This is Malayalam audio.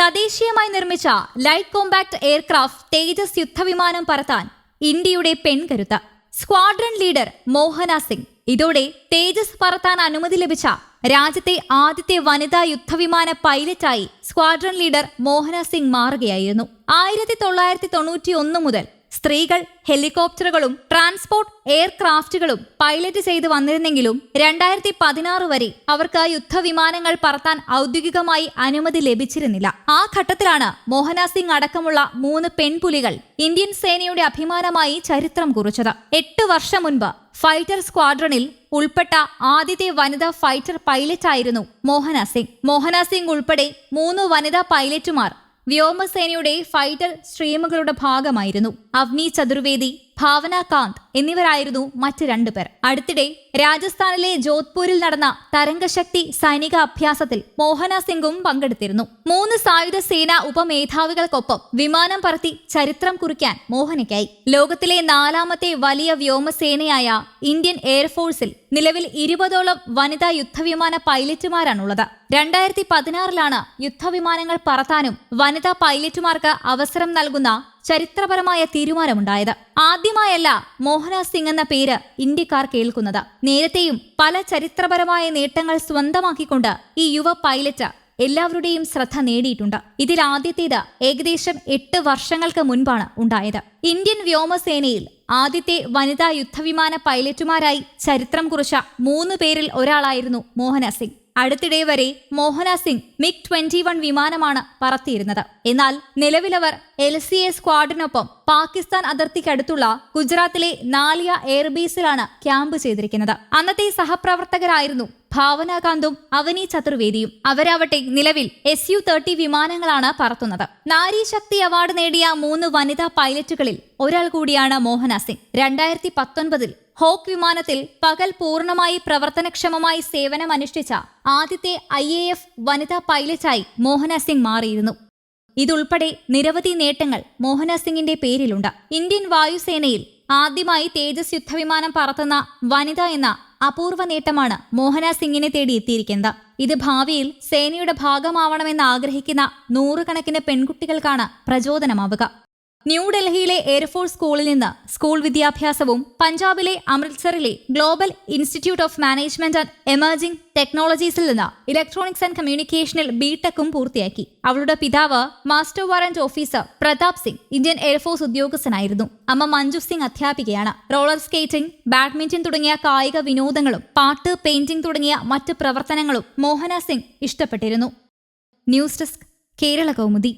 തദ്ദേശീയമായി നിർമ്മിച്ച ലൈറ്റ് കോമ്പാക്ട് എയർക്രാഫ്റ്റ് തേജസ് യുദ്ധവിമാനം പറത്താൻ ഇന്ത്യയുടെ പെൺകരുത്ത്. Squadron leader Mohana Singh. ഇതോടെ തേജസ് പറത്താൻ അനുമതി ലഭിച്ച രാജ്യത്തെ ആദ്യത്തെ വനിതാ യുദ്ധവിമാന പൈലറ്റായി സ്ക്വാഡ്രൺ ലീഡർ മോഹന സിംഗ് മാറുകയായിരുന്നു. ആയിരത്തി തൊള്ളായിരത്തി തൊണ്ണൂറ്റി ഒന്ന് മുതൽ സ്ത്രീകൾ ഹെലികോപ്റ്ററുകളും ട്രാൻസ്പോർട്ട് എയർക്രാഫ്റ്റുകളും പൈലറ്റ് ചെയ്തു വന്നിരുന്നെങ്കിലും രണ്ടായിരത്തി പതിനാറ് വരെ അവർക്ക് യുദ്ധവിമാനങ്ങൾ പറത്താൻ ഔദ്യോഗികമായി അനുമതി ലഭിച്ചിരുന്നില്ല. ആ ഘട്ടത്തിലാണ് മോഹന സിംഗ് അടക്കമുള്ള മൂന്ന് പെൺപുലികൾ ഇന്ത്യൻ സേനയുടെ അഭിമാനമായി ചരിത്രം കുറിച്ചത്. എട്ട് വർഷം മുൻപ് ഫൈറ്റർ സ്ക്വാഡ്രണിൽ ഉൾപ്പെട്ട ആദ്യത്തെ വനിതാ ഫൈറ്റർ പൈലറ്റായിരുന്നു മോഹന സിംഗ്. മോഹന സിംഗ് ഉൾപ്പെടെ മൂന്ന് വനിതാ പൈലറ്റുമാർ വ്യോമസേനയുടെ ഫൈറ്റർ സ്ട്രീമുകളുടെ ഭാഗമായിരുന്നു. അവ്നി ചതുർവേദി ഭാവന കാന്ത് എന്നിവരായിരുന്നു മറ്റ് രണ്ടുപേർ അടുത്തിടെ രാജസ്ഥാനിലെ ജോധ്പൂരിൽ നടന്ന തരംഗശക്തി സൈനിക അഭ്യാസത്തിൽ മോഹന സിംഗും പങ്കെടുത്തിരുന്നു. മൂന്ന് സായുധ സേനാ ഉപമേധാവികൾക്കൊപ്പം വിമാനം പറത്തി ചരിത്രം കുറിക്കാൻ മോഹനയ്ക്കായി. ലോകത്തിലെ നാലാമത്തെ വലിയ വ്യോമസേനയായ ഇന്ത്യൻ എയർഫോഴ്സിൽ നിലവിൽ ഇരുപതോളം വനിതാ യുദ്ധവിമാന പൈലറ്റുമാരാണുള്ളത്. രണ്ടായിരത്തി പതിനാറിലാണ് യുദ്ധവിമാനങ്ങൾ പറത്താനും വനിതാ പൈലറ്റുമാർക്ക് അവസരം നൽകുന്ന ചരിത്രപരമായ തീരുമാനമുണ്ടായത്. ആദ്യമായല്ല മോഹന സിംഗ് എന്ന പേര് ഇന്ത്യക്കാർ കേൾക്കുന്നത്. നേരത്തെയും പല ചരിത്രപരമായ നേട്ടങ്ങൾ സ്വന്തമാക്കിക്കൊണ്ട് ഈ യുവ പൈലറ്റ് എല്ലാവരുടെയും ശ്രദ്ധ നേടിയിട്ടുണ്ട്. ഇതിൽ ആദ്യത്തേത് ഏകദേശം എട്ട് വർഷങ്ങൾക്ക് മുൻപാണ് ഉണ്ടായത്. ഇന്ത്യൻ വ്യോമസേനയിൽ ആദ്യത്തെ വനിതാ യുദ്ധവിമാന പൈലറ്റുമാരായി ചരിത്രം കുറിച്ച മൂന്ന് പേരിൽ ഒരാളായിരുന്നു മോഹന സിംഗ്. അടുത്തിടെ വരെ Mohana Singh MiG twenty one വിമാനമാണ് പറത്തിയിരുന്നത്. എന്നാൽ നിലവിലവർ എൽ സി എ സ്ക്വാഡിനൊപ്പം പാകിസ്ഥാൻ അതിർത്തിക്കടുത്തുള്ള ഗുജറാത്തിലെ നാലിയ എയർബേസിലാണ് ക്യാമ്പ് ചെയ്തിരിക്കുന്നത്. അന്നത്തെ സഹപ്രവർത്തകരായിരുന്നു ഭാവനാകാന്തും അവനി ചതുർവേദിയും. അവരാവട്ടെ നിലവിൽ എസ് യു തേർട്ടി വിമാനങ്ങളാണ് പറത്തുന്നത്. നാരി ശക്തി അവാർഡ് നേടിയ മൂന്ന് വനിതാ പൈലറ്റുകളിൽ ഒരാൾ കൂടിയാണ് മോഹന സിംഗ്. രണ്ടായിരത്തി പത്തൊൻപതിൽ ഹോക്ക് വിമാനത്തിൽ പകൽ പൂർണമായി പ്രവർത്തനക്ഷമമായി സേവനമനുഷ്ഠിച്ച ആദ്യത്തെ ഐ എ എഫ് വനിതാ പൈലറ്റായി മോഹന സിംഗ് മാറിയിരുന്നു. ഇതുൾപ്പെടെ നിരവധി നേട്ടങ്ങൾ മോഹന സിംഗിന്റെ പേരിലുണ്ട്. ഇന്ത്യൻ വായുസേനയിൽ ആദ്യമായി തേജസ് യുദ്ധവിമാനം പറത്തുന്ന വനിത എന്ന അപൂർവ നേട്ടമാണ് മോഹന സിംഗിനെ തേടി എത്തിയിരിക്കുന്നത് ഇത് ഭാവിയിൽ സേനയുടെ ഭാഗമാവണമെന്ന് ആഗ്രഹിക്കുന്ന നൂറുകണക്കിന് പെൺകുട്ടികൾക്കാണ് പ്രചോദനമാവുക. ന്യൂഡൽഹിയിലെ എയർഫോഴ്സ് സ്കൂളിൽ നിന്ന് സ്കൂൾ വിദ്യാഭ്യാസവും പഞ്ചാബിലെ അമൃത്സറിലെ global institute of management and emerging ടെക്നോളജീസിൽ നിന്ന് ഇലക്ട്രോണിക്സ് ആൻഡ് കമ്മ്യൂണിക്കേഷനിൽ ബിടെക്കും പൂർത്തിയാക്കി. അവളുടെ പിതാവ് master warrant officer Pratap Singh Indian air force ഉദ്യോഗസ്ഥനായിരുന്നു. അമ്മ മഞ്ജു സിംഗ് അധ്യാപികയാണ്. റോളർ സ്കേറ്റിംഗ് ബാഡ്മിന്റൺ തുടങ്ങിയ കായിക വിനോദങ്ങളും പാട്ട് പെയിന്റിംഗ് തുടങ്ങിയ മറ്റ് പ്രവർത്തനങ്ങളും Mohana Singh ഇഷ്ടപ്പെട്ടിരുന്നു. News desk Kerala Kaumudi.